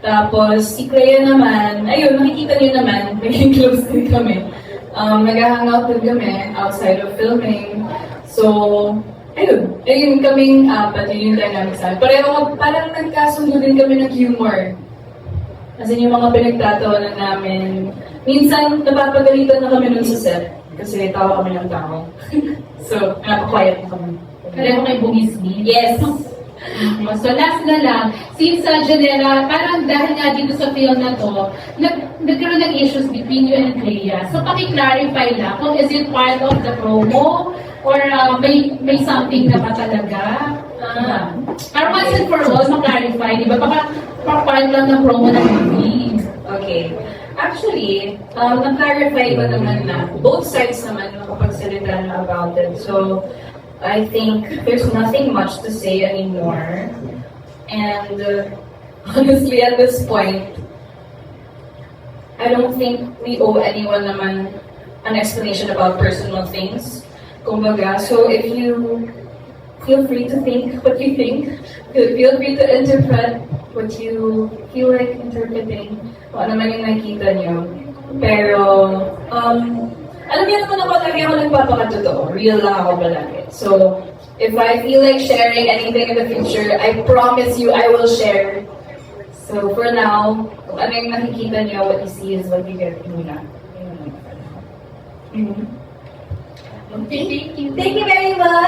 Tapos, si Clea naman, ayun, makikita niyo naman, naging close din kami. Um, nag-hangout din kami outside of filming. So, ayun, ayun kaming apat, yun yung dynamic sa amin. Pareho, parang nagkasundo din kami ng humor. Kasi yung mga pinagtatawanan namin, minsan napapagalitan na kami nun sa set. Kasi tawa kami ng tao. so, napaka-quiet na kami. Pareho kay Bugisni. Yes! So last na lang, since sa Janela, parang dahil nga dito sa film na to, nag nagkaroon ng issues between you and Clea. So paki-clarify lang kung is it part of the promo or uh, may may something na ba talaga? Ah. Para once and for all, ma-clarify, di ba? Baka pa- part lang ng promo ng movie. Okay. Actually, um, na-clarify ko naman na both sides naman nakapagsalita na about it. So, I think there's nothing much to say anymore. And uh, honestly, at this point, I don't think we owe anyone naman an explanation about personal things. Kumbaga, so if you feel free to think what you think, feel free to interpret what you feel like interpreting, kung ano yung nakikita niyo. Pero, um, alam niyo naman ako, lagi ako nagpapakatotoo. Real lang ako palagi. So, if I feel like sharing anything in the future, I promise you I will share. So, for now, kung ano yung nakikita niyo, what you see is what you get muna. Mhm. Okay, thank you. Thank you very much!